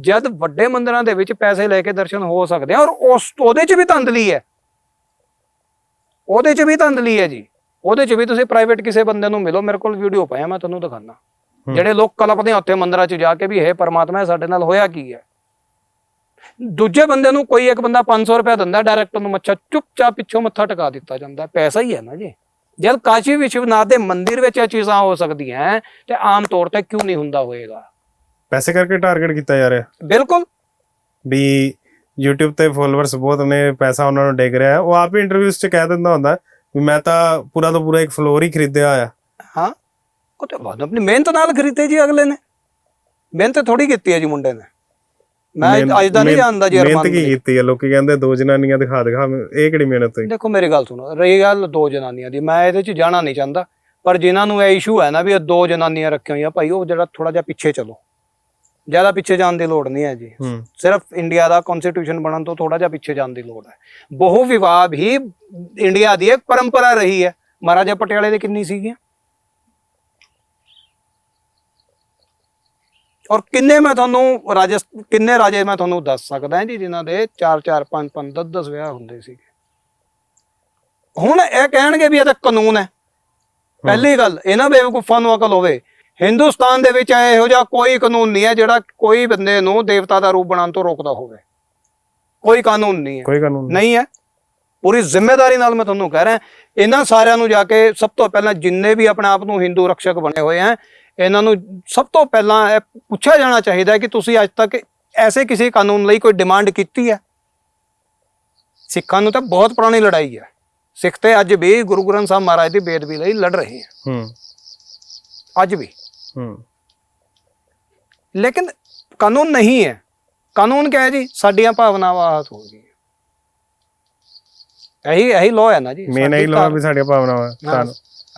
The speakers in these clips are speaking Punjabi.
ਜਦ ਵੱਡੇ ਮੰਦਿਰਾਂ ਦੇ ਵਿੱਚ ਪੈਸੇ ਲੈ ਕੇ ਦਰਸ਼ਨ ਹੋ ਸਕਦੇ ਆ ਔਰ ਉਸ ਉਹਦੇ 'ਚ ਵੀ ਧੰਦਲੀ ਹੈ। ਉਹਦੇ 'ਚ ਵੀ ਧੰਦਲੀ ਹੈ ਜੀ। ਉਹਦੇ 'ਚ ਵੀ ਤੁਸੀਂ ਪ੍ਰਾਈਵੇਟ ਕਿਸੇ ਬੰਦੇ ਨੂੰ ਮਿਲੋ ਮੇਰੇ ਕੋਲ ਵੀਡੀਓ ਪਾਇਆ ਮੈਂ ਤੁਹਾਨੂੰ ਦਿਖਾਣਾ। ਜਿਹੜੇ ਲੋਕ ਕਲਪਦੇ ਆ ਉੱਥੇ ਮੰਦਿਰਾਂ 'ਚ ਜਾ ਕੇ ਵੀ ਹੈ ਪਰਮਾਤਮਾ ਇਹ ਸਾਡੇ ਨਾਲ ਹੋਇਆ ਕੀ ਹੈ? ਦੂਜੇ ਬੰਦੇ ਨੂੰ ਕੋਈ ਇੱਕ ਬੰਦਾ 500 ਰੁਪਏ ਦਿੰਦਾ ਡਾਇਰੈਕਟ ਨੂੰ ਮੱਛਾ ਚੁੱਪਚਾਪ ਪਿੱਛੋਂ ਮੱਥਾ ਟਿਕਾ ਦਿੱਤਾ ਜਾਂਦਾ। ਪੈਸਾ ਹੀ ਹੈ ਨਾ ਜੀ। ਜਦ ਕਾਸ਼ੀ ਵਿਸ਼ਵਨਾਥ ਦੇ ਮੰਦਿਰ ਵਿੱਚ ਇਹ ਚੀਜ਼ਾਂ ਹੋ ਸਕਦੀਆਂ ਤੇ ਆਮ ਤੌਰ ਤੇ ਕਿਉਂ ਨਹੀਂ ਹੁੰਦਾ ਹੋਏਗਾ? ਪੈਸੇ ਕਰਕੇ ਟਾਰਗੇਟ ਕੀਤਾ ਜਾ ਰਿਹਾ ਬਿਲਕੁਲ। ਵੀ YouTube ਤੇ ਫੋਲੋਅਰਸ ਬਹੁਤ ਨੇ ਪੈਸਾ ਉਹਨਾਂ ਨੂੰ ਡਿੱਗ ਰਿਹਾ ਹੈ। ਉਹ ਆਪ ਹੀ ਇੰਟਰਵਿਊਜ਼ 'ਚ ਕਹਿ ਦਿੰਦਾ ਹੁੰਦਾ ਵੀ ਮੈਂ ਤਾਂ ਪੂਰਾ ਤੋਂ ਪੂਰਾ ਇੱਕ ਫਲੋਰ ਹੀ ਖਰੀਦਿਆ ਹੋਇਆ। ਹਾਂ ਉਹ ਤੇ ਬਾਅਦ ਆਪਣੀ ਮਿਹਨਤ ਨਾਲ ਖਰੀਦੇ ਜੀ ਅਗਲੇ ਨੇ। ਮਿਹਨਤ ਥੋੜੀ ਕੀਤੀ ਹੈ ਜੀ ਮੁੰਡੇ ਨੇ। ਮੈਂ ਅੱਜ ਦਾ ਨਹੀਂ ਜਾਣਦਾ ਜੀ ਮਿਹਨਤ ਕੀ। ਕੀਤੀ ਹੈ? ਲੋਕੀ ਕਹਿੰਦੇ ਦੋ ਜਨਾਨੀਆਂ ਦਿਖਾ ਦਿਖਾ ਇਹ ਕਿਹੜੀ ਮਿਹਨਤ ਹੋਈ? ਦੇਖੋ ਮੇਰੀ ਗੱਲ ਸੁਣੋ ਰਹੀ ਗੱਲ ਦੋ ਜਨਾਨੀਆਂ ਦੀ। ਮੈਂ ਇਹਦੇ 'ਚ ਜਾਣਾ ਨਹੀਂ ਚਾਹੁੰਦਾ ਪਰ ਜਿਨ੍ਹਾਂ ਨੂੰ ਇਹ ਇਸ਼ੂ ਹੈ ਨਾ ਵੀ ਇਹ ਦੋ ਜਨਾਨੀਆਂ ਰੱਖੀਆਂ ਹੋਈਆਂ ਭਾਈ ਉਹ ਜਿਹੜਾ ਥੋੜਾ ਜਿਹਾ ਪਿੱਛੇ ਚਲੋ। ਜ਼ਿਆਦਾ ਪਿੱਛੇ ਜਾਣ ਦੀ ਲੋੜ ਨਹੀਂ ਹੈ ਜੀ। ਹੂੰ। ਸਿਰਫ ਇੰਡੀਆ ਦਾ ਕਨਸਟੀਟਿਊਸ਼ਨ ਬਣਨ ਤੋਂ ਥੋੜਾ ਜਿਹਾ ਪਿੱਛੇ ਜਾਣ ਦੀ ਲੋੜ ਹੈ। ਬਹੁ ਵਿਵਾਹ ਵੀ ਇੰਡੀਆ ਦੀ ਇੱਕ ਪਰੰਪਰਾ ਰਹੀ ਹੈ। ਮਹਾਰਾਜਾ ਪਟਿਆਲੇ ਦੇ ਕਿੰਨੀ ਸੀਗੀਆਂ? ਔਰ ਕਿੰਨੇ ਮੈਂ ਤੁਹਾਨੂੰ ਰਾਜਸ ਕਿੰਨੇ ਰਾਜੇ ਮੈਂ ਤੁਹਾਨੂੰ ਦੱਸ ਸਕਦਾ ਹਾਂ ਜੀ ਜਿਨ੍ਹਾਂ ਦੇ 4 4 5 5 10 10 ਵਿਆਹ ਹੁੰਦੇ ਸੀਗੇ। ਹੁਣ ਇਹ ਕਹਿਣਗੇ ਵੀ ਇਹ ਤਾਂ ਕਾਨੂੰਨ ਹੈ। ਪਹਿਲੀ ਗੱਲ ਇਹਨਾਂ ਬੇਵਕੂਫਾਂ ਨੂੰ ਅਕਲ ਹੋਵੇ। ਹਿੰਦੁਸਤਾਨ ਦੇ ਵਿੱਚ ਇਹੋ ਜਿਹਾ ਕੋਈ ਕਾਨੂੰਨ ਨਹੀਂ ਹੈ ਜਿਹੜਾ ਕੋਈ ਬੰਦੇ ਨੂੰ ਦੇਵਤਾ ਦਾ ਰੂਪ ਬਣਾਉਣ ਤੋਂ ਰੋਕਦਾ ਹੋਵੇ। ਕੋਈ ਕਾਨੂੰਨ ਨਹੀਂ ਹੈ। ਕੋਈ ਕਾਨੂੰਨ ਨਹੀਂ। ਹੈ। ਪੂਰੀ ਜ਼ਿੰਮੇਵਾਰੀ ਨਾਲ ਮੈਂ ਤੁਹਾਨੂੰ ਕਹਿ ਰਿਹਾ ਇਹਨਾਂ ਸਾਰਿਆਂ ਨੂੰ ਜਾ ਕੇ ਸਭ ਤੋਂ ਪਹਿਲਾਂ ਜਿੰਨੇ ਵੀ ਆਪਣੇ ਆਪ ਨੂੰ ਹਿੰਦੂ ਰਕਸ਼ਕ ਬਣੇ ਹੋਏ ਆ ਇਹਨਾਂ ਨੂੰ ਸਭ ਤੋਂ ਪਹਿਲਾਂ ਇਹ ਪੁੱਛਿਆ ਜਾਣਾ ਚਾਹੀਦਾ ਕਿ ਤੁਸੀਂ ਅੱਜ ਤੱਕ ਐਸੇ ਕਿਸੇ ਕਾਨੂੰਨ ਲਈ ਕੋਈ ਡਿਮਾਂਡ ਕੀਤੀ ਹੈ? ਸਿੱਖਾਂ ਨੂੰ ਤਾਂ ਬਹੁਤ ਪੁਰਾਣੀ ਲੜਾਈ ਹੈ। ਸਿੱਖ ਤੇ ਅੱਜ ਵੀ ਗੁਰੂ ਗ੍ਰੰਥ ਸਾਹਿਬ ਮਹਾਰਾਜ ਦੀ ਬੇਦਬੀ ਲਈ ਲੜ ਰਹੇ ਹੈ। ਹੂੰ। ਅੱਜ ਵੀ। ਲੇਕਿਨ ਕਾਨੂੰਨ ਨਹੀਂ ਹੈ। ਕਾਨੂੰਨ ਕਿਹਾ ਜੀ ਸਾਡੀਆਂ ਭਾਵਨਾਵਾਂ ਆਹਤ ਹੋ ਗਈਆਂ। ਇਹੀ ਇਹੀ ਲਾਅ ਹੈ ਨਾ ਜੀ ਮੇਨ ਇਹ ਲਾ ਵੀ ਸਾਡੀਆਂ ਭਾਵਨਾਵਾਂ ਤਾਂ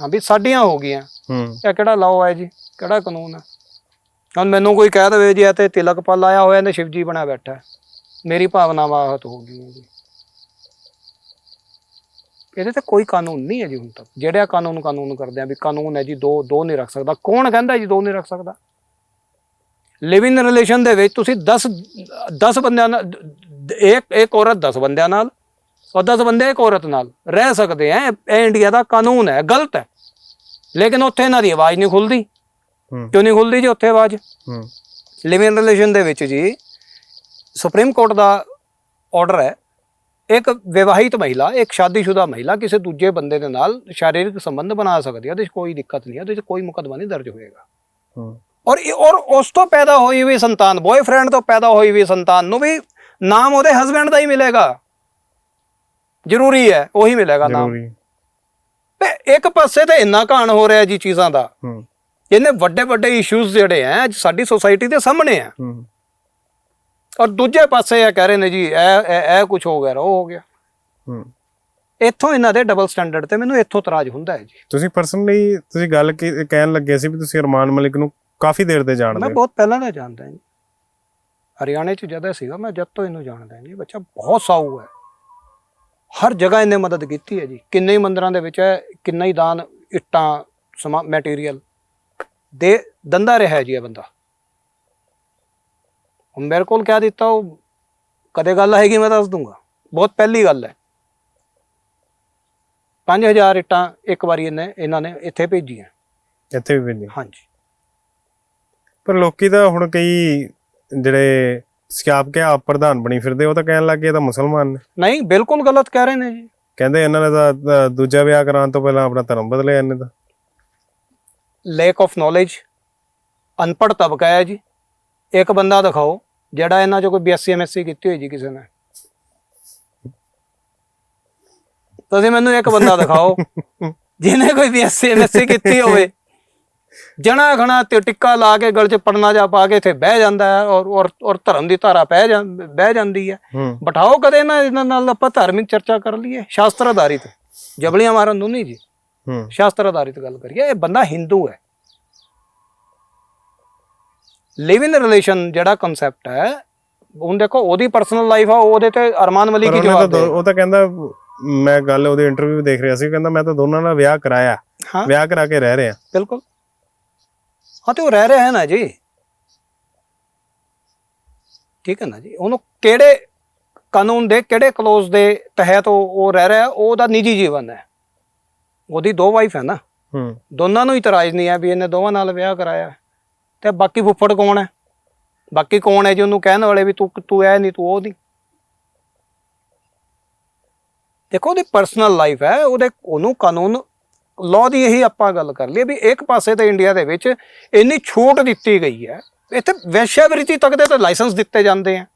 ਹਾਂ ਵੀ ਸਾਡੀਆਂ ਹੋ ਗਈਆਂ। ਹੂੰ। ਇਹ ਕਿਹੜਾ ਲਾਅ ਹੈ ਜੀ? ਕਿਹੜਾ ਕਾਨੂੰਨ ਹੈ? ਹੁਣ ਮੈਨੂੰ ਕੋਈ ਕਹਿ ਦੇਵੇ ਜੀ ਇਹ ਤੇ ਤਿਲਕ ਪਾ ਲਾਇਆ ਹੋਇਆ ਨੇ ਸ਼ਿਵਜੀ ਬਣਾ ਬੈਠਾ। ਮੇਰੀ ਭਾਵਨਾਵਾਂ ਆਹਤ ਹੋ ਗਈਆਂ ਜੀ। ਇਹਦੇ ਤੇ ਕੋਈ ਕਾਨੂੰਨ ਨਹੀਂ ਹੈ ਜੀ ਹੁਣ ਤੱਕ। ਜਿਹੜਾ ਕਾਨੂੰਨ ਕਾਨੂੰਨ ਕਰਦੇ ਆ ਵੀ ਕਾਨੂੰਨ ਹੈ ਜੀ ਦੋ ਦੋ ਨਹੀਂ ਰੱਖ ਸਕਦਾ। ਕੌਣ ਕਹਿੰਦਾ ਜੀ ਦੋ ਨਹੀਂ ਰੱਖ ਸਕਦਾ? ਲਿਵ ਇਨ ਰਿਲੇਸ਼ਨ ਦੇ ਵਿੱਚ ਤੁਸੀਂ 10 10 ਬੰਦਿਆਂ ਨਾਲ ਇੱਕ ਇੱਕ ਔਰਤ 10 ਬੰਦਿਆਂ ਨਾਲ ਔਰ 10 ਬੰਦੇ ਇੱਕ ਔਰਤ ਨਾਲ ਰਹਿ ਸਕਦੇ ਆ। ਇਹ ਇੰਡੀਆ ਦਾ ਕਾਨੂੰਨ ਹੈ ਗਲਤ ਹੈ। ਲੇਕਿਨ ਉੱਥੇ ਇਹਨਾਂ ਦੀ ਆਵਾਜ਼ ਨਹੀਂ ਖੁੱਲਦੀ। ਕਿਉਂ ਨਹੀਂ ਖੁੱਲਦੀ ਜੀ ਉੱਥੇ ਆਵਾਜ਼? ਲਿਵ ਇਨ ਰਿਲੇਸ਼ਨ ਦੇ ਵਿੱਚ ਜੀ ਸੁਪਰੀਮ ਕੋਰਟ ਦਾ ਆਰਡਰ ਹੈ ਇੱਕ ਵਿਵਾਹਿਤ ਮਹਿਲਾ ਇੱਕ ਸ਼ਾਦੀशुदा ਮਹਿਲਾ ਕਿਸੇ ਦੂਜੇ ਬੰਦੇ ਦੇ ਨਾਲ ਸਰੀਰਕ ਸੰਬੰਧ ਬਣਾ ਸਕਦੀ ਹੈ ਉਹਦੇ ਕੋਈ ਦਿੱਕਤ ਨਹੀਂ ਹੈ ਉਹਦੇ ਕੋਈ ਮੁਕੱਦਮਾ ਨਹੀਂ ਦਰਜ ਹੋਏਗਾ। ਔਰ ਔਰ ਉਸ ਤੋਂ ਪੈਦਾ ਹੋਈ ਵੀ ਸੰਤਾਨ ਬॉयਫ੍ਰੈਂਡ ਤੋਂ ਪੈਦਾ ਹੋਈ ਵੀ ਸੰਤਾਨ ਨੂੰ ਵੀ ਨਾਮ ਉਹਦੇ ਹਸਬੰਡ ਦਾ ਹੀ ਮਿਲੇਗਾ। ਜ਼ਰੂਰੀ ਹੈ ਉਹੀ ਮਿਲੇਗਾ ਨਾਮ। ਤੇ ਇੱਕ ਪਾਸੇ ਤੇ ਇੰਨਾ ਘਾਣ ਹੋ ਰਿਹਾ ਜੀ ਚੀਜ਼ਾਂ ਦਾ। ਇਹਨੇ ਵੱਡੇ ਵੱਡੇ ਇਸ਼ੂਜ਼ ਜਿਹੜੇ ਆ ਸਾਡੀ ਸੋਸਾਇਟੀ ਦੇ ਸਾਹਮਣੇ ਆ ਔਰ ਦੂਜੇ ਪਾਸੇ ਇਹ ਕਹਿ ਰਹੇ ਨੇ ਜੀ ਇਹ ਇਹ ਕੁਝ ਹੋ ਗਿਆ ਉਹ ਹੋ ਗਿਆ। ਹੂੰ। ਇੱਥੋਂ ਇਹਨਾਂ ਦੇ ਡਬਲ ਸਟੈਂਡਰਡ ਤੇ ਮੈਨੂੰ ਇੱਥੋਂ ਇਤਰਾਜ਼ ਹੁੰਦਾ ਹੈ ਜੀ। ਤੁਸੀਂ ਪਰਸਨਲੀ ਤੁਸੀਂ ਗੱਲ ਕੀ- ਕਹਿਣ ਲੱਗੇ ਸੀ ਵੀ ਤੁਸੀਂ ਅਰਮਾਨ ਮਲਿਕ ਨੂੰ ਕਾਫੀ ਦੇਰ ਦੇ ਜਾਣਦੇ ਮੈਂ ਬਹੁਤ ਪਹਿਲਾਂ ਦਾ ਜਾਣਦਾ ਹਾਂ ਜੀ। ਹਰਿਆਣੇ 'ਚ ਜਦ ਸੀਗਾ ਮੈਂ ਜਦ ਤੋਂ ਇਹਨੂੰ ਜਾਣਦਾ ਹਾਂ ਜੀ। ਬੱਚਾ ਬਹੁਤ ਸਾਊ ਹੈ। ਹਰ ਜਗ੍ਹਾ ਇਹਨੇ ਮਦਦ ਕੀਤੀ ਹੈ ਜੀ। ਕਿੰਨੇ ਹੀ ਮੰਦਿਰਾਂ ਦੇ ਵਿੱਚ ਹੈ ਕਿੰਨਾ ਹੀ ਦਾਨ ਇੱਟਾਂ ਸਮਾ ਮਟੀਰੀਅਲ ਦੇ ਦੰਦਾ ਰਿਹਾ ਜੀ ਇਹ ਬੰਦਾ। ਹੁਣ ਮੇਰੇ ਕੋਲ ਕਿਆ ਦਿੱਤਾ ਉਹ ਕਦੇ ਗੱਲ ਆਏਗੀ ਮੈਂ ਦੱਸ ਦੂੰਗਾ। ਬਹੁਤ ਪਹਿਲੀ ਗੱਲ ਹੈ। 5000 ਇੱਟਾਂ ਇੱਕ ਵਾਰੀ ਇਹਨੇ ਇਹਨਾਂ ਨੇ ਇੱਥੇ ਭੇਜੀਆਂ। ਇੱਥੇ ਵੀ ਨਹੀਂ ਹਾਂਜੀ। ਪਰ ਲੋਕੀ ਤਾਂ ਹੁਣ ਕਈ ਜਿਹੜੇ ਸਿਆਪ ਕੇ ਆਪ ਪ੍ਰਧਾਨ ਬਣੀ ਫਿਰਦੇ ਉਹ ਤਾਂ ਕਹਿਣ ਲੱਗੇ ਇਹ ਤਾਂ ਮੁਸਲਮਾਨ ਨੇ। ਨਹੀਂ ਬਿਲਕੁਲ ਗਲਤ ਕਹਿ ਰਹੇ ਨੇ ਜੀ। ਕਹਿੰਦੇ ਇਹਨਾਂ ਨੇ ਤਾਂ ਤਾਂ ਦੂਜਾ ਵਿਆਹ ਕਰਾਉਣ ਤੋਂ ਪਹਿਲਾਂ ਆਪਣਾ ਧਰਮ ਬਦਲਿਆ ਇਹਨੇ ਤਾਂ। ਲੈਕ ਆਫ ਨੋਲੇਜ ਅਨਪੜ੍ਹ ਤਬਕਾ ਹੈ ਜੀ। ਇੱਕ ਬੰਦਾ ਦਿਖਾਓ। ਜਿਹੜਾ ਇਹਨਾਂ ਚੋਂ ਕੋਈ BSc MSc ਕੀਤੀ ਹੋਈ ਜੀ ਕਿਸੇ ਨੇ। ਤੁਸੀਂ ਮੈਨੂੰ ਇੱਕ ਬੰਦਾ ਦਿਖਾਓ ਜਿਹਨੇ ਕੋਈ BSc MSc ਕੀਤੀ ਹੋਵੇ। ਜਣਾ ਖਣਾ ਤੇ ਟਿੱਕਾ ਲਾ ਕੇ ਗਲ 'ਚ ਪੜਨਾ ਜਾ ਪਾ ਕੇ ਇੱਥੇ ਬਹਿ ਜਾਂਦਾ ਹੈ ਔਰ ਔਰ ਔਰ ਧਰਮ ਦੀ ਧਾਰਾ ਪੈ ਜਾਂ ਬਹਿ ਜਾਂਦੀ ਹੈ। ਬਿਠਾਓ ਕਦੇ ਨਾ ਇਹਨਾਂ ਨਾਲ ਆਪਾਂ ਧਾਰਮਿਕ ਚਰਚਾ ਕਰ ਲਈਏ। ਸ਼ਾਸਤਰ ਆਧਾਰਿਤ ਜਬਲੀਆਂ ਮਾਰਨ ਨੂੰ ਨਹੀਂ ਜੀ। ਸ਼ਾਸਤਰ ਆਧਾਰਿਤ ਗੱਲ ਕਰੀਏ ਇਹ ਬੰਦਾ ਹਿੰਦੂ ਹੈ। ਲਿਵ ਇਨ ਰਿਲੇਸ਼ਨ ਜਿਹੜਾ ਕਨਸੈਪਟ ਹੈ ਹੁਣ ਦੇਖੋ ਉਹਦੀ ਪਰਸਨਲ ਲਾਈਫ ਆ ਉਹਦੇ ਤੇ ਅਰਮਾਨ ਮਲਿਕ ਤਾਂ ਜਵਾਬ ਦੋ- ਉਹ ਤਾਂ ਕਹਿੰਦਾ ਮੈਂ ਗੱਲ ਉਹਦੇ ਇੰਟਰਵਿਊ ਦੇਖ ਰਿਹਾ ਸੀ ਕਹਿੰਦਾ ਮੈਂ ਤਾਂ ਦੋਨਾਂ ਨਾਲ ਵਿਆਹ ਕਰਾਇਆ। ਵਿਆਹ ਕਰਾ ਕੇ ਰਹਿ ਰਹੇ। ਆ ਬਿਲਕੁਲ। ਹਾਂ ਤੇ ਉਹ ਰਹਿ ਰਿਹਾ ਹੈ ਨਾ ਜੀ। ਠੀਕ ਹੈ ਨਾ ਜੀ। ਉਹਨੂੰ ਕਿਹੜੇ ਕਾਨੂੰਨ ਦੇ ਕਿਹੜੇ ਕਲੋਜ਼ ਦੇ ਤਹਿਤ ਉਹ ਰਹਿ ਰਿਹਾ ਉਹ ਉਹਦਾ ਨਿੱਜੀ ਜੀਵਨ ਹੈ। ਉਹਦੀ ਦੋ ਵਾਈਫ ਹੈ ਨਾ। ਹੂੰ। ਦੋਨਾਂ ਨੂੰ ਇਤਰਾਜ਼ ਨਹੀਂ ਹੈ ਵੀ ਇਹਨੇ ਦੋਵਾਂ ਨਾਲ ਵਿਆਹ ਕਰਾਇਆ। ਤੇ ਬਾਕੀ ਫੁੱਫੜ ਕੌਣ ਹੈ? ਬਾਕੀ ਕੌਣ ਹੈ ਜੀ ਉਹਨੂੰ ਕਹਿਣ ਵਾਲੇ ਵੀ ਤੂੰ ਤੂੰ ਇਹ ਨਹੀਂ ਤੂੰ ਉਹ ਨਹੀਂ ਦੇਖੋ ਉਹਦੀ ਪਰਸਨਲ ਲਾਈਫ ਹੈ ਉਹਦੇ ਉਹਨੂੰ ਕਾਨੂੰਨ ਲਾਅ ਦੀ ਇਹੀ ਆਪਾਂ ਗੱਲ ਕਰ ਲਈ ਵੀ ਇੱਕ ਪਾਸੇ ਤੇ ਇੰਡੀਆ ਦੇ ਵਿੱਚ ਇੰਨੀ ਛੂਟ ਦਿੱਤੀ ਗਈ ਹੈ ਇੱਥੇ ਵੈਸ਼ਿਆਵ੍ਰਿਤੀ ਤੱਕ ਦੇ ਤਾਂ ਲਾਇਸੈਂਸ ਦਿੱਤੇ ਜਾਂਦੇ ਆ।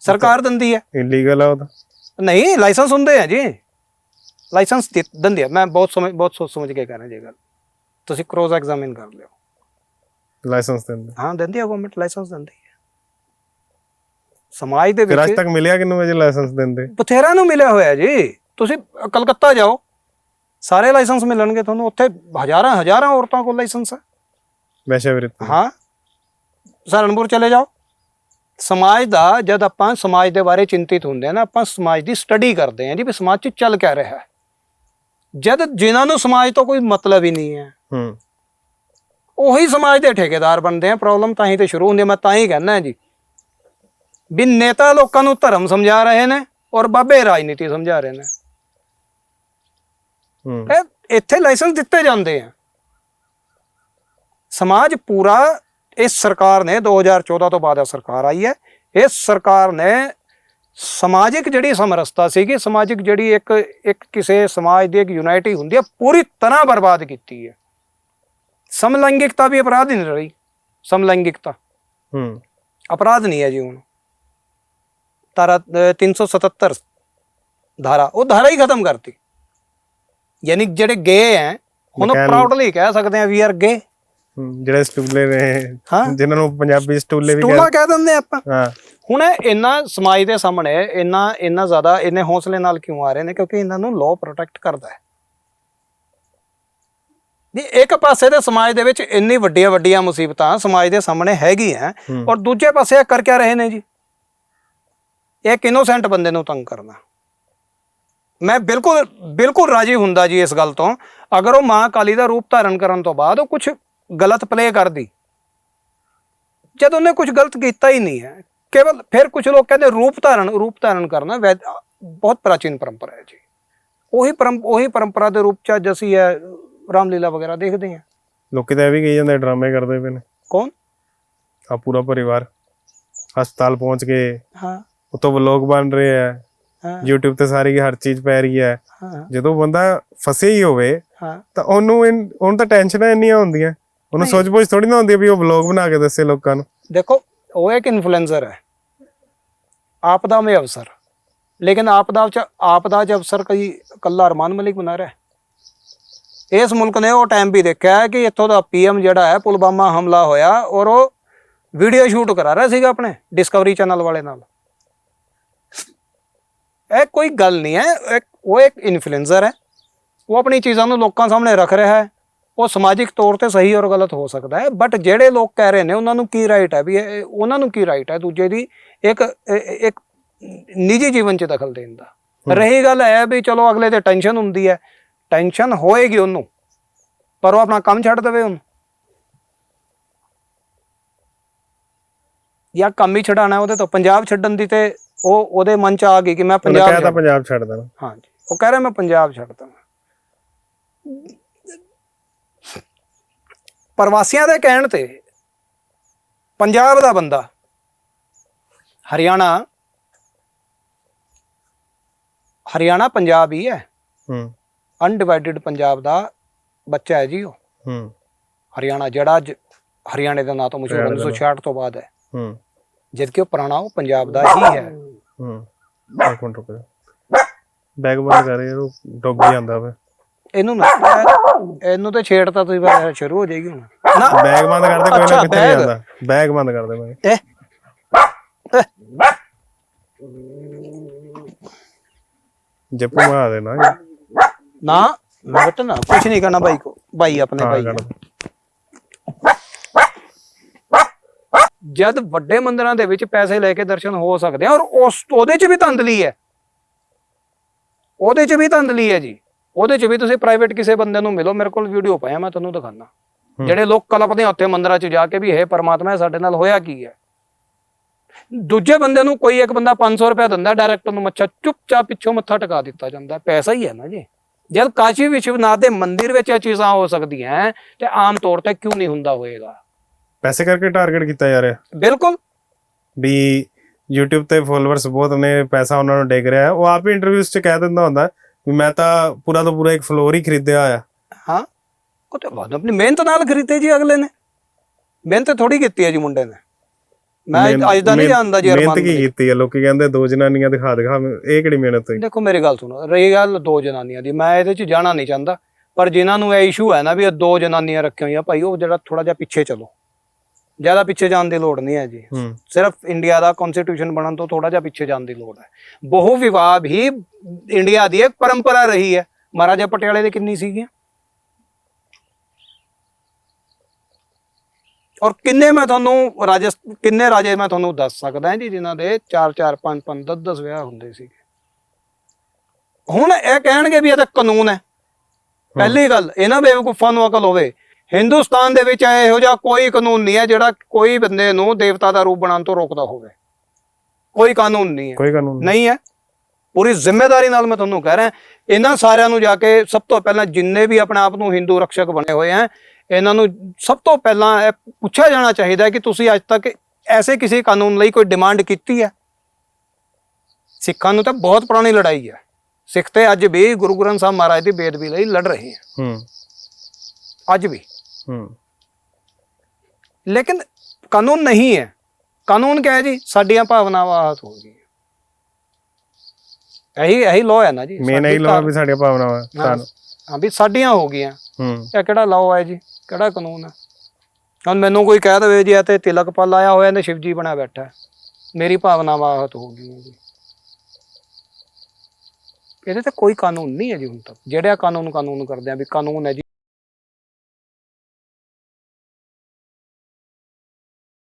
ਸਰਕਾਰ ਦਿੰਦੀ ਹੈ। ਇਲੀਗਲ ਆ ਉਹ ਤਾਂ? ਨਹੀਂ ਲਾਇਸੈਂਸ ਹੁੰਦੇ ਆ ਜੀ। ਲਾਇਸੈਂਸ ਦਿੰਦੇ ਆ। ਮੈਂ ਬਹੁਤ ਸਮਝ ਬਹੁਤ ਸੋਚ ਸਮਝ ਕੇ ਕਰ ਰਿਹਾ ਜੀ ਗੱਲ। ਤੁਸੀਂ ਕ੍ਰੋਸ ਐਗਜ਼ਾਮਿਨ ਕਰ ਲਿਓ। ਲਾਇਸੈਂਸ ਦਿੰਦੇ। ਹਾਂ ਦਿੰਦੀ ਆ ਗਵਰਨਮੈਂਟ ਲਾਇਸੈਂਸ ਦਿੰਦੀ ਹੈ ਸਮਾਜ ਦੇ ਫਿਰ ਅੱਜ ਵਿੱਚ ਤੱਕ ਮਿਲਿਆ ਕਿੰਨੂੰ ਵਜੇ ਲਾਇਸੈਂਸ ਦਿੰਦੇ? ਬਥੇਰਾ ਨੂੰ ਮਿਲਿਆ ਹੋਇਆ ਜੀ। ਤੁਸੀਂ ਕਲਕੱਤਾ ਜਾਓ ਸਾਰੇ ਲਾਇਸੈਂਸ ਮਿਲਣਗੇ ਤੁਹਾਨੂੰ। ਉੱਥੇ ਹਜ਼ਾਰਾਂ ਹਜ਼ਾਰਾਂ ਔਰਤਾਂ ਕੋਲ ਲਾਇਸੈਂਸ ਹੈ ਵੈਸ਼ਾ ਵਿਰਤ ਹਾਂ। ਸਹਾਰਨਪੁਰ ਚਲੇ ਜਾਓ। ਸਮਾਜ ਦਾ ਜਦ ਆਪਾਂ ਸਮਾਜ ਦੇ ਬਾਰੇ ਚਿੰਤਿਤ ਹੁੰਦੇ ਆ ਨਾ ਆਪਾਂ ਸਮਾਜ ਦੀ ਸਟੱਡੀ ਕਰਦੇ ਹਾਂ ਜੀ ਵੀ ਸਮਾਜ 'ਚ ਚੱਲ ਕਿਆ ਰਿਹਾ। ਹੈ ਜਦ ਜਿਨ੍ਹਾਂ ਨੂੰ ਸਮਾਜ ਤੋਂ ਕੋਈ ਮਤਲਬ ਹੀ ਨਹੀਂ ਹੈ ਹੂੰ। ਉਹੀ ਸਮਾਜ ਦੇ ਠੇਕੇਦਾਰ ਬਣਦੇ ਆ ਪ੍ਰੋਬਲਮ ਤਾਂ ਹੀ ਤੇ ਸ਼ੁਰੂ ਹੁੰਦੀ ਮੈਂ ਤਾਂ ਹੀ ਕਹਿੰਦਾ ਜੀ। ਵੀ ਨੇਤਾ ਲੋਕਾਂ ਨੂੰ ਧਰਮ ਸਮਝਾ ਰਹੇ ਨੇ ਔਰ ਬਾਬੇ ਰਾਜਨੀਤੀ ਸਮਝਾ ਰਹੇ ਨੇ। ਹੂੰ। ਇਹ ਇੱਥੇ ਲਾਇਸੈਂਸ ਦਿੱਤੇ ਜਾਂਦੇ ਆ। ਸਮਾਜ ਪੂਰਾ ਇਸ ਸਰਕਾਰ ਨੇ 2014 ਤੋਂ ਬਾਅਦ ਇਹ ਸਰਕਾਰ ਆਈ ਹੈ। ਇਸ ਸਰਕਾਰ ਨੇ ਸਮਾਜਿਕ ਜਿਹੜੀ ਸਮਰਸਤਾ ਸੀਗੀ ਸਮਾਜਿਕ ਜਿਹੜੀ ਇੱਕ ਇੱਕ ਕਿਸੇ ਸਮਾਜ ਦੀ ਇੱਕ ਯੂਨਾਇਟੀ ਹੁੰਦੀ ਹੈ ਪੂਰੀ ਤਰ੍ਹਾਂ ਬਰਬਾਦ ਕੀਤੀ ਹੈ। ਸਮਲੈਂਗਿਕਤਾ ਵੀ ਅਪਰਾਧ ਹੀ ਨਹੀਂ ਰਹੀ। ਸਮਲੈਂਗਿਕਤਾ। ਹੂੰ। ਅਪਰਾਧ ਨਹੀਂ ਹੈ ਜੀ ਹੁਣ। ਤਾਰਾ ਅਹ 377 ਧਾਰਾ ਉਹ ਧਾਰਾ ਹੀ ਖਤਮ ਕਰਤੀ। ਯਾਨੀ ਜਿਹੜੇ ਗੇ ਹੈ ਉਹਨੂੰ ਪ੍ਰਾਊਡਲੀ ਕਹਿ ਸਕਦੇ ਆ ਵੀ ਆਰ ਗੇ ਜਿਹੜੇ ਸਟੂਲੇ ਨੇ ਜਿਨ੍ਹਾਂ ਨੂੰ ਪੰਜਾਬੀ ਸਟੂਲੇ ਵੀ ਟੂਲਾ ਕਹਿ ਦਿੰਦੇ ਆਪਾਂ। ਹਾਂ। ਹੁਣ ਇੰਨਾ ਸਮਾਜ ਦੇ ਸਾਹਮਣੇ ਇੰਨਾ ਇੰਨਾ ਜ਼ਿਆਦਾ ਇੰਨੇ ਹੌਸਲੇ ਨਾਲ ਕਿਉਂ ਆ ਰਹੇ ਨੇ? ਕਿਉਂਕਿ ਇਹਨਾਂ ਨੂੰ ਲਾਅ ਪ੍ਰੋਟੈਕਟ ਕਰਦਾ ਹੈ। ਵੀ ਇੱਕ ਪਾਸੇ ਦੇ ਸਮਾਜ ਦੇ ਵਿੱਚ ਇੰਨੀ ਵੱਡੀਆਂ ਵੱਡੀਆਂ ਮੁਸੀਬਤਾਂ ਸਮਾਜ ਦੇ ਸਾਹਮਣੇ ਹੈਗੀਆਂ ਹੂੰ। ਔਰ ਦੂਜੇ ਪਾਸੇ ਇਹ ਕਰ ਕਿਆ ਰਹੇ ਨੇ ਜੀ? ਇੱਕ ਇਨੋਸੈਂਟ ਬੰਦੇ ਨੂੰ ਤੰਗ ਕਰਨਾ। ਮੈਂ ਬਿਲਕੁਲ ਬਿਲਕੁਲ ਰਾਜੀ ਹੁੰਦਾ ਜੀ ਇਸ ਗੱਲ ਤੋਂ। ਅਗਰ ਉਹ ਮਾਂ ਕਾਲੀ ਦਾ ਰੂਪ ਧਾਰਨ ਕਰਨ ਤੋਂ ਬਾਅਦ ਉਹ ਕੁਝ ਗਲਤ ਪਲੇ ਕਰਦੀ। ਜਦ ਉਹਨੇ ਕੁਝ ਗਲਤ ਕੀਤਾ ਹੀ ਨਹੀਂ ਹੈ ਕੇਵਲ ਫਿਰ ਕੁਝ ਲੋਕ ਕਹਿੰਦੇ ਰੂਪ ਧਾਰਨ ਰੂਪ ਧਾਰਨ ਕਰਨਾ ਬਹੁਤ ਪ੍ਰਾਚੀਨ ਪਰੰਪਰਾ ਹੈ ਜੀ। ਉਹੀ ਪਰੰ ਉਹੀ ਪਰੰਪਰਾ ਦੇ ਰੂਪ ਚ ਅੱਜ ਅਸੀਂ ਇਹ ਰਾਮ ਲੀਲਾ ਵਗੈਰਾ ਦੇਖਦੇ ਆ। ਲੋਕੀ ਤਾਂ ਇਹ ਵੀ ਕਹੀ ਜਾਂਦੇ ਡਰਾਮੇ ਕਰਦੇ ਪਏ ਨੇ। ਕੌਣ? ਆ ਪੂਰਾ ਪਰਿਵਾਰ। ਹਸਪਤਾਲ ਪਹੁੰਚ ਕੇ ਹਾਂ। ਉਤੋਂ ਵਲੋਗ ਬਣ ਰਹੇ ਆ। YouTube ਤੇ ਸਾਰੀ ਹਰ ਚੀਜ਼ ਪੈ ਰਹੀ ਹੈ। ਜਦੋਂ ਬੰਦਾ ਫਸੇ ਹੀ ਹੋਵੇ ਤਾਂ ਉਹਨੂੰ ਉਹਨੂੰ ਤਾਂ ਟੈਨਸ਼ਨਾਂ ਇੰਨੀਆਂ ਹੁੰਦੀਆਂ। ਉਹਨੂੰ ਸੋਚ-ਬੋਝ ਥੋੜੀ ਨਾ ਹੁੰਦੀ ਵੀ ਉਹ ਵਲੌਗ ਬਣਾ ਕੇ ਦੱਸੇ ਲੋਕਾਂ ਨੂੰ। ਦੇਖੋ ਉਹ ਇੱਕ ਇਨਫਲੂਐਂਸਰ ਹੈ। ਆਪ ਦਾ ਮੈਂ ਅਵਸਰ ਲੇਕਿਨ ਆਪ ਦਾ ਆਪ ਦਾ ਅਵਸਰ ਕਈ ਕੱਲਾ ਅਰਮਾਨ ਮਲਿਕ ਬਣਾ ਰਿਹਾ। ਇਸ ਮੁਲਕ ਨੇ ਉਹ ਟਾਈਮ ਵੀ ਦੇਖਿਆ ਹੈ ਕਿ ਇੱਥੋਂ ਦਾ ਪੀਐਮ ਜਿਹੜਾ ਹੈ ਪੁਲਵਾਮਾ ਹਮਲਾ ਹੋਇਆ ਔਰ ਉਹ ਵੀਡੀਓ ਸ਼ੂਟ ਕਰਾ ਰਿਹਾ ਸੀਗਾ ਆਪਣੇ ਡਿਸਕਵਰੀ ਚੈਨਲ ਵਾਲੇ ਨਾਲ। ਇਹ ਕੋਈ ਗੱਲ ਨਹੀਂ ਹੈ ਉਹ ਇੱਕ ਇਨਫਲੂਐਂਸਰ ਹੈ। ਉਹ ਆਪਣੀ ਚੀਜ਼ਾਂ ਨੂੰ ਲੋਕਾਂ ਸਾਹਮਣੇ ਰੱਖ ਰਿਹਾ ਹੈ। ਉਹ ਸਮਾਜਿਕ ਤੌਰ ਤੇ ਸਹੀ ਔਰ ਗਲਤ ਹੋ ਸਕਦਾ ਹੈ ਬਟ ਜਿਹੜੇ ਲੋਕ ਕਹਿ ਰਹੇ ਨੇ ਉਹਨਾਂ ਨੂੰ ਕੀ ਰਾਈਟ ਹੈ ਵੀ ਉਹਨਾਂ ਨੂੰ ਕੀ ਰਾਈਟ ਹੈ ਦੂਜੇ ਦੀ ਇੱਕ ਇੱਕ ਨਿੱਜੀ ਜੀਵਨ 'ਚ ਦਖਲ ਦੇਣ ਦਾ। ਰਹੀ ਗੱਲ ਹੈ ਵੀ ਚਲੋ ਅਗਲੇ ਤੇ ਟੈਨਸ਼ਨ ਹੁੰਦੀ ਹੈ ਟੈਨਸ਼ਨ ਹੋਏਗੀ ਉਹਨੂੰ ਪਰ ਉਹ ਆਪਣਾ ਕੰਮ ਛੱਡ ਦੇਵੇ ਉਹਨੂੰ। ਜਾਂ ਕੰਮ ਹੀ ਛਡਾਣਾ ਉਹਦੇ ਤੋਂ ਪੰਜਾਬ ਛੱਡਣ ਦੀ ਤੇ ਉਹ ਉਹਦੇ ਮਨ 'ਚ ਆ ਗਈ ਕਿ ਮੈਂ ਪੰਜਾਬ ਜਾਣਾ। ਪੰਜਾਬ ਛੱਡ ਦੇਣਾ। ਹਾਂਜੀ ਉਹ ਕਹਿ ਰਿਹਾ ਮੈਂ ਪੰਜਾਬ ਛੱਡ ਦਵਾਂ ਪ੍ਰਵਾਸੀਆਂ ਦੇ ਕਹਿਣ ਤੇ ਪੰਜਾਬ ਦਾ ਬੰਦਾ ਹਰਿਆਣਾ ਹਰਿਆਣਾ ਪੰਜਾਬ ਹੀ ਹੈ। ਹੂੰ। ਅਨਡਿਵਾਈਡਡ ਪੰਜਾਬ ਦਾ ਬੱਚਾ ਹੈ ਜੀ ਉਹ। ਹੂੰ। ਹਰਿਆਣਾ ਜਿਹੜਾ ਅੱਜ ਹਰਿਆਣੇ ਦਾ ਨਾਂ ਤੋਂ ਮਸ਼ਹੂਰ ਹਰਿਆਣੇ ਦਾ 1966 ਤੋਂ ਬਾਅਦ ਹੈ। ਹੂੰ। ਜਦਕਿ ਉਹ ਪੁਰਾਣਾ ਉਹ ਪੰਜਾਬ ਦਾ ਹੀ ਹੈ। ਹੂੰ। ਇੱਕ ਮਿੰਟ ਰੁਕ ਜਾ। ਬੈਗ ਬੰਦ ਕਰ ਯਾਰ ਉਹ ਡੌਗੀ ਆਂਦਾ ਵਾ। ਇਹਨੂੰ ਨਾ ਇਹ- ਇਹਨੂੰ ਤੇ ਛੇੜਤਾ ਤੁਸੀਂ ਬਸ ਸ਼ੁਰੂ ਹੋ ਜਾਏਗੀ ਹੁਣ। ਨਾ। ਬੈਗ ਬੰਦ ਕਰ ਦੇ ਕੋਈ ਨਾ ਕਿੱਥੇ। ਜਾਂਦਾ। ਬੈਗ ਬੰਦ ਕਰ ਦੇ ਮੈਂ ਇਹ। ਜਿੱਪ ਮਾਰ ਦੇਣਾ। ਨਾ ਮੈਂ ਨਾ ਕੁਝ ਨਹੀਂ ਕਰਨਾ ਭਾਈ ਕੋ ਭਾਈ ਆਪਣੇ ਹਾਂ ਭਾਈ ਕਰ। को। ਜਦ ਵੱਡੇ ਮੰਦਿਰਾਂ ਦੇ ਵਿੱਚ ਪੈਸੇ ਲੈ ਕੇ ਦਰਸ਼ਨ ਹੋ ਸਕਦੇ ਆ ਔਰ ਉਸ ਉਹਦੇ 'ਚ ਵੀ ਧੰਦਲੀ ਹੈ। ਉਹਦੇ 'ਚ ਵੀ ਧੰਦਲੀ ਹੈ ਜੀ। ਉਹਦੇ 'ਚ ਵੀ ਤੁਸੀਂ ਪ੍ਰਾਈਵੇਟ ਕਿਸੇ ਬੰਦੇ ਨੂੰ ਮਿਲੋ ਮੇਰੇ ਕੋਲ ਵੀਡੀਓ ਪਾਇਆ ਮੈਂ ਤੁਹਾਨੂੰ ਦਿਖਾਣਾ ਜਿਹੜੇ ਲੋਕ ਕਲਪਦੇ ਆ ਉੱਥੇ ਮੰਦਿਰਾਂ 'ਚ ਜਾ ਕੇ ਵੀ ਹੈ ਪਰਮਾਤਮਾ ਸਾਡੇ ਨਾਲ ਹੋਇਆ ਕੀ ਹੈ। ਦੂਜੇ ਬੰਦੇ ਨੂੰ ਕੋਈ ਇੱਕ ਬੰਦਾ 500 ਰੁਪਏ ਦਿੰਦਾ ਡਾਇਰੈਕਟ ਉਹਨੂੰ ਮੱਛਾ ਚੁੱਪਚਾਪ ਪਿੱਛੋਂ ਮੱਥਾ ਟਿਕਾ ਦਿੱਤਾ ਜਾਂਦਾ ਪੈਸਾ ਹੀ ਹੈ ਨਾ ਜੀ। ਜਦ ਕਾਸ਼ੀ ਵਿਸ਼ਵਨਾਥ ਦੇ ਮੰਦਿਰ ਵਿੱਚ ਇਹ ਚੀਜ਼ਾਂ ਹੋ ਸਕਦੀਆਂ ਤੇ ਆਮ ਤੌਰ ਤੇ ਕਿਉਂ ਨਹੀਂ ਹੁੰਦਾ ਹੋਏਗਾ? ਪੈਸੇ ਕਰਕੇ ਟਾਰਗੇਟ ਕੀਤਾ ਜਾ ਰਿਹਾ। ਬਿਲਕੁਲ। ਵੀ YouTube ਤੇ ਫੋਲੋਅਰਸ ਬਹੁਤ ਨੇ ਪੈਸਾ ਉਹਨਾਂ ਨੂੰ ਡਿੱਗ ਰਿਹਾ। ਉਹ ਆਪ ਹੀ ਇੰਟਰਵਿਊਜ਼ 'ਚ ਕਹਿ ਦਿੰਦਾ ਹੁੰਦਾ ਵੀ ਮੈਂ ਤਾਂ ਪੂਰਾ ਤੋਂ ਪੂਰਾ ਇੱਕ ਫਲੋਰ ਹੀ ਖਰੀਦਿਆ ਹੋਇਆ। ਹਾਂ ਉਹ ਤੇ ਬਾਅਦ ਆਪਣੀ ਮਿਹਨਤ ਨਾਲ ਖਰੀਦੇ ਜੀ ਅਗਲੇ ਨੇ। ਮਿਹਨਤ ਥੋੜੀ ਕੀਤੀ ਹੈ ਜੀ ਮੁੰਡੇ ਨੇ। ਮੈਂ ਅੱਜ ਦਾ ਨਹੀਂ ਜਾਣਦਾ ਜੀ ਮਿਹਨਤ ਕੀ। ਕੀਤੀ ਹੈ ਲੋਕੀ ਕਹਿੰਦੇ ਦੋ ਜਨਾਨੀਆਂ ਦਿਖਾ ਦਿਖਾ ਇਹ ਕਿਹੜੀ ਮਿਹਨਤ ਹੋਈ? ਦੇਖੋ ਮੇਰੀ ਗੱਲ ਸੁਣੋ ਰਹੀ ਗੱਲ ਦੋ ਜਨਾਨੀਆਂ ਦੀ। ਮੈਂ ਇਹਦੇ ਚ ਜਾਣਾ ਨਹੀਂ ਚਾਹੁੰਦਾ ਪਰ ਜਿਨ੍ਹਾਂ ਨੂੰ ਇਹ ਇਸ਼ੂ ਹੈ ਨਾ ਵੀ ਇਹ ਦੋ ਜਨਾਨੀਆਂ ਰੱਖੀਆਂ ਹੋਈਆਂ ਭਾਈ ਉਹ ਜਿਹੜਾ ਥੋੜਾ ਜਿਹਾ ਪਿੱਛੇ ਚਲੋ। ਜ਼ਿਆਦਾ ਪਿੱਛੇ ਜਾਣ ਦੀ ਲੋੜ ਨਹੀਂ ਹੈ ਜੀ। ਹੂੰ। ਸਿਰਫ ਇੰਡੀਆ ਦਾ ਕਨਸਟੀਟਿਊਸ਼ਨ ਬਣਨ ਤੋਂ ਥੋੜਾ ਜਿਹਾ ਪਿੱਛੇ ਜਾਣ ਦੀ ਲੋੜ ਹੈ। ਬਹੁ ਵਿਵਾਹ ਵੀ ਇੰਡੀਆ ਦੀ ਇੱਕ ਪਰੰਪਰਾ ਰਹੀ ਹੈ। ਮਹਾਰਾਜਾ ਪਟਿਆਲੇ ਦੇ ਕਿੰਨੀ ਸੀਗੀਆਂ? ਔਰ ਕਿੰਨੇ ਮੈਂ ਤੁਹਾਨੂੰ ਰਾਜੇ ਕਿੰਨੇ ਰਾਜੇ ਮੈਂ ਤੁਹਾਨੂੰ ਦੱਸ ਸਕਦਾ ਜੀ ਜਿਨ੍ਹਾਂ ਦੇ 4 4 5 5 10 10 ਵਿਆਹ ਹੁੰਦੇ ਸੀਗੇ। ਹੁਣ ਇਹ ਕਹਿਣਗੇ ਵੀ ਇਹ ਤਾਂ ਕਾਨੂੰਨ ਹੈ। ਪਹਿਲੀ ਗੱਲ ਇਹਨਾਂ ਬੇਵਕੂਫਾਂ ਨੂੰ ਅਕਲ ਹੋਵੇ। ਹਿੰਦੁਸਤਾਨ ਦੇ ਵਿੱਚ ਇਹੋ ਜਿਹਾ ਕੋਈ ਕਾਨੂੰਨ ਨਹੀਂ ਹੈ ਜਿਹੜਾ ਕੋਈ ਬੰਦੇ ਨੂੰ ਦੇਵਤਾ ਦਾ ਰੂਪ ਬਣਾਉਣ ਤੋਂ ਰੋਕਦਾ ਹੋਵੇ। ਕੋਈ ਕਾਨੂੰਨ ਨਹੀਂ ਹੈ। ਕੋਈ ਕਾਨੂੰਨ ਨਹੀਂ। ਨਹੀਂ ਹੈ। ਪੂਰੀ ਜ਼ਿੰਮੇਵਾਰੀ ਨਾਲ ਮੈਂ ਤੁਹਾਨੂੰ ਕਹਿ ਰਿਹਾ ਇਹਨਾਂ ਸਾਰਿਆਂ ਨੂੰ ਜਾ ਕੇ ਸਭ ਤੋਂ ਪਹਿਲਾਂ ਜਿੰਨੇ ਵੀ ਆਪਣੇ ਆਪ ਨੂੰ ਹਿੰਦੂ ਰਕਸ਼ਕ ਬਣੇ ਹੋਏ ਆ ਇਹਨਾਂ ਨੂੰ ਸਭ ਤੋਂ ਪਹਿਲਾਂ ਇਹ ਪੁੱਛਿਆ ਜਾਣਾ ਚਾਹੀਦਾ ਹੈ ਕਿ ਤੁਸੀਂ ਅੱਜ ਤੱਕ ਐਸੇ ਕਿਸੇ ਕਾਨੂੰਨ ਲਈ ਕੋਈ ਡਿਮਾਂਡ ਕੀਤੀ ਹੈ? ਸਿੱਖਾਂ ਨੂੰ ਤਾਂ ਬਹੁਤ ਪੁਰਾਣੀ ਲੜਾਈ ਹੈ। ਸਿੱਖ ਤੇ ਅੱਜ ਵੀ ਗੁਰੂ ਗ੍ਰੰਥ ਸਾਹਿਬ ਮਹਾਰਾਜ ਦੀ ਬੇਦਬੀ ਲਈ ਲੜ ਰਹੇ ਹੈ। ਹੂੰ। ਅੱਜ ਵੀ। ਹੂੰ। ਲੇਕਿਨ ਕਾਨੂੰਨ ਨਹੀਂ ਹੈ। ਕਾਨੂੰਨ ਕਿਹਾ ਜੀ? ਸਾਡੀਆਂ ਭਾਵਨਾਵਾਂ ਆਹਤ ਹੋ ਗਈਆਂ। ਇਹੀ ਇਹੀ ਲਾਅ ਹੈ ਨਾ ਜੀ। ਮੇਨ ਇਹ ਧਾਰ- ਵੀ ਸਾਡੀਆਂ ਭਾਵਨਾਵਾਂ ਹਾਂ ਵੀ ਸਾਡੀਆਂ ਹੋ ਗਈਆਂ। ਹੂੰ। ਇਹ ਕਿਹੜਾ ਲਾਅ ਹੈ ਜੀ? ਕਿਹੜਾ ਕਾਨੂੰਨ ਹੈ? ਹੁਣ ਮੈਨੂੰ ਕੋਈ ਕਹਿ ਦੇਵੇ ਜੀ, ਇਹ ਤੇ ਤਿਲਕ ਪਾ ਲਾਇਆ ਹੋਇਆ ਨੇ ਸ਼ਿਵਜੀ ਬਣਾ ਬੈਠਾ ਮੇਰੀ ਭਾਵਨਾਵਾਂ ਆਹਤ ਹੋ ਗਈਆਂ ਜੀ। ਇਹਦੇ ਤੇ ਕੋਈ ਕਾਨੂੰਨ ਨਹੀਂ ਹੈ ਜੀ ਹੁਣ ਤੱਕ। ਜਿਹੜੇ ਕਾਨੂੰਨ ਕਾਨੂੰਨ ਕਰਦੇ ਆ ਵੀ ਕਾਨੂੰਨ ਹੈ ਜੀ।